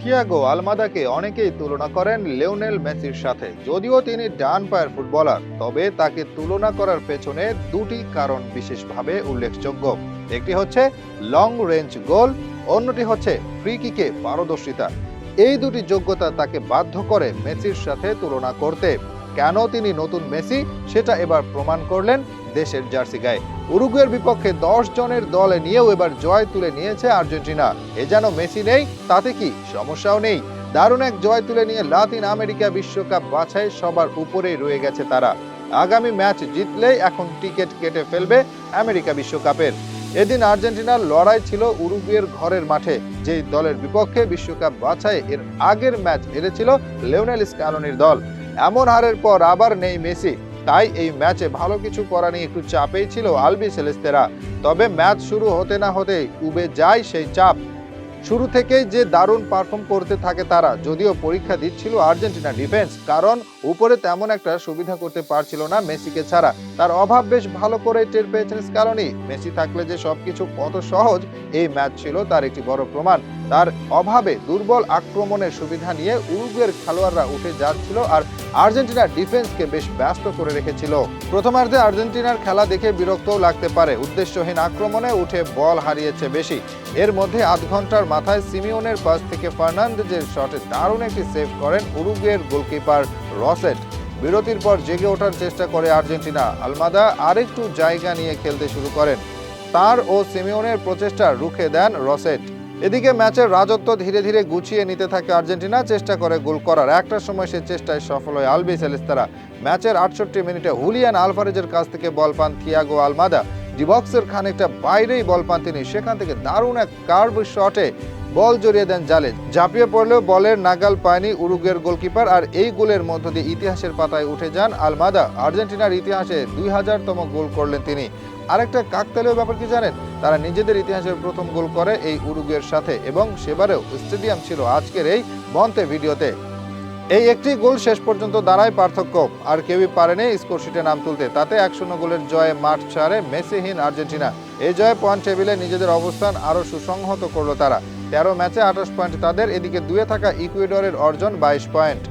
Thiago আলমাদাকে অনেকেই তুলনা করেন লিওনেল মেসির সাথে, যদিও তিনি ডান পায়ের ফুটবলার। তবে তাকে তুলনা করার পেছনে দুটি কারণ বিশেষভাবে উল্লেখযোগ্য। একটি হচ্ছে লং রেঞ্জ গোল অন্যটি হচ্ছে ফ্রি কিকে পারদর্শিতা। এই দুটি যোগ্যতা তাকে বাধ্য করে মেসির সাথে তুলনা করতে। কেন তিনি নতুন মেসি সেটা এবার প্রমাণ করলেন দেশের জার্সি গায়ে। উরুগুয়ের বিপক্ষে দশ জনের দলে নিয়েও এবার জয় তুলে নিয়েছে আর্জেন্টিনা। এ যেন মেসি নেই, তাতে কি সমস্যাও নেই? দারুণ এক জয় তুলে নিয়ে লাতিন আমেরিকা বিশ্বকাপ বাছাই সবার উপরেই রয়ে গেছে তারা। আগামী ম্যাচ জিতলেই এখন টিকিট কেটে ফেলবে আমেরিকা বিশ্বকাপের। এদিন আর্জেন্টিনার লড়াই ছিল উরুগুয়ের ঘরের মাঠে। যেই দলের বিপক্ষে বিশ্বকাপ বাছাই এর আগের ম্যাচ হেরেছিল লিওনেল স্ক্যালোনির দল। এমন হারের পর আবার নেই মেসি। তাই এই ম্যাচে ভালো কিছু করা নিয়ে একটু চাপেই ছিল আলবি সেলেস্তেরা। তবে ম্যাচ শুরু হতে না হতে উবে যায় সেই চাপ। শুরু থেকেই যে দারুণ পারফর্ম করতে থাকে তারা, যদিও পরীক্ষা দিচ্ছিল আর্জেন্টিনা ডিফেন্স কারণ উপরে তেমন একটা সুবিধা করতে পারছিল না মেসিকে ছাড়া। তার অভাব বেশ ভালো করে টের পেয়েছেন কারণে মেসি থাকলে যে সবকিছু কত সহজ, এই ম্যাচ ছিল তার একটি বড় প্রমাণ। তার অভাবে দুর্বল আক্রমণের সুবিধা নিয়ে উরুগুয়ের খেলোয়াড়রা উঠে যাচ্ছিল আর আর্জেন্টিনার ডিফেন্সকে বেশ ব্যস্ত করে রেখেছিল। প্রথমার্ধে আর্জেন্টিনার খেলা দেখে বিরক্তও লাগতে পারে। উদ্দেশ্যহীন আক্রমণে উঠে বল হারিয়েছে বেশি এর মধ্যে আধ ঘণ্টার মাথায় সিমিওনের পাস থেকে ফার্নান্দেজের শটে দারুণ একটি সেভ করেন উরুগুয়ের গোলকিপার রসেট। বিরতির পর জেগে ওঠার চেষ্টা করে আর্জেন্টিনা। আলমাদা আরেকটু জায়গা নিয়ে খেলতে শুরু করেন। তার ও সিমিওনের প্রচেষ্টা রুখে দেন রসেট। এদিকে ম্যাচের রাজত্ব ধীরে ধীরে গুছিয়ে নিতে থাকে আর্জেন্টিনা। চেষ্টা করে গোল করার একটা সময় সে চেষ্টায় সফল হয় আলবি সেলেস্তারা ম্যাচের আটষট্টি মিনিটে হুলিয়ান আলভারেজের কাছ থেকে বল পান থিয়াগো আলমাদা। ডিবক্সের খানিকটা বাইরেই বল পান তিনি। সেখান থেকে দারুণ এক কার্ভ শটে বল জড়িয়ে দেন জালে ঝাঁপিয়ে পড়লেও বলের নাগাল পায়নি উরুগের গোলকিপার আর এই গোলের মধ্য দিয়ে ইতিহাসের পাতায় উঠে যান আলমাদা। আর্জেন্টিনার ইতিহাসে দুই হাজারতম গোল করলেন তিনি। আরেকটা কাকতালীয় ব্যাপার কি জানেন? তারা নিজেদের ইতিহাসের প্রথম গোল করে এই উরুগের সাথে, এবং সেবারেও স্টেডিয়াম ছিল আজকের এই মন্তে ভিডিওতে। এই একটি গোল শেষ পর্যন্ত দাঁড়ায় পার্থক্য। আর কেউই পারেনি স্কোরশিটে নাম তুলতে। তাতে এক শূন্য গোলের জয়ে মাঠ ছাড়ে মেসিহীন আর্জেন্টিনা। এই জয়ে পয়েন্ট টেবিলে নিজেদের অবস্থান আরও সুসংহত করল তারা। তেরো ম্যাচে আঠাশ পয়েন্ট তাদের। এদিকে দুয়ে থাকা ইকুয়েডরের অর্জন বাইশ পয়েন্ট।